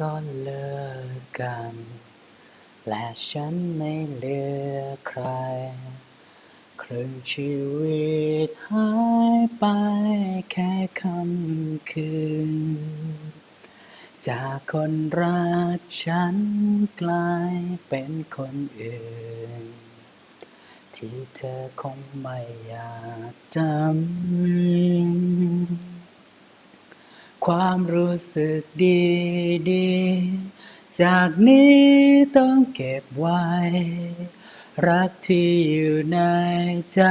ก็เลิกกัน และฉันไม่เหลือใคร ครึ่งชีวิตหายไปแค่ค่ำคืน จากคนรักฉันกลายเป็นคนอื่น ที่เธอคงไม่อยากจำ ความรู้สึกดีดีๆจากนี้ต้องเก็บไว้ รักที่อยู่ในใจ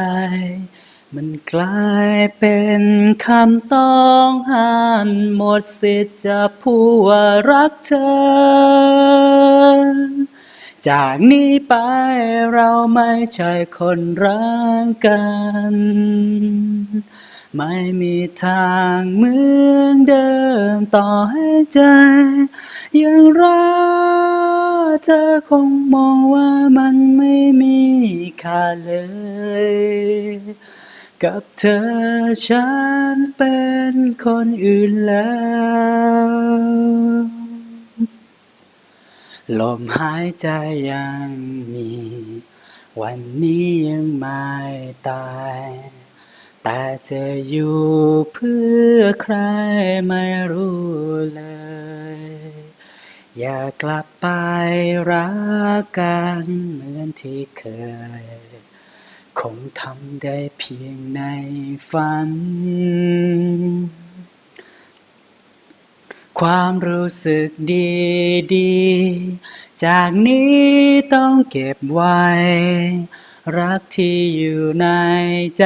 มันกลายเป็นคำต้องห้ามหมดสิทธิ์จะพูดว่ารักเธอ จากนี้ไปเราไม่ใช่คนรักกัน ไม่มีทางเหมือนเดิ ต่อให้ใจ ยังรักเธอคงมองว่ามันไม่มีค่าเลย กับเธอฉันเป็นคนอื่นแล้วลมหายใจยังมี วันนี้ยังไม่ตาย แต่จะอยู่เพื่อใครไม่รู้เลย อย่ากลับไปรักกันเหมือนที่เคย คงทำได้เพียงในฝัน ความรู้สึกดีดีๆจากนี้ต้องเก็บไว้ รักที่อยู่ในใจ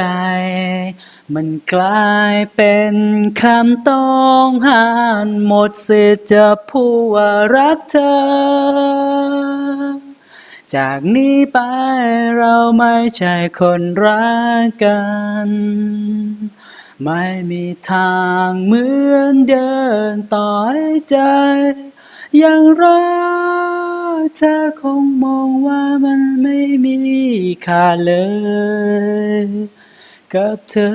มันกลายเป็นคำต้องห้ามหมดสิทธิ์จะพูดว่ารักเธอ จากนี้ไปเราไม่ใช่คนรักกัน ไม่มีทางเหมือนเดินต่อให้ใจยังรักเธอคงมองว่ามันีค่าเลย กับเธอ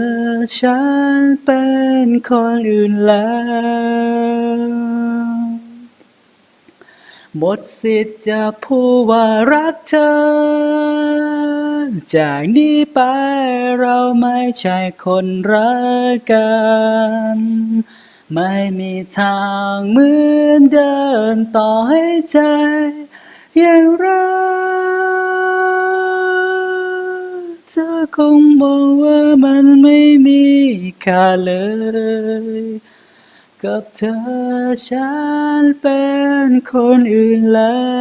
ฉันเป็นคนอื่นแล้วหมดสิทธิ์จะพูดว่ารักเธอ จากนี้ไปเราไม่ใช่คนรักกัน ไม่มีทางเหมือนเดินต่อให้ใจยังรัก เธอคงบอกว่ามันไม่มีค่าเลย กับเธอฉันเป็นคนอื่นแล้ว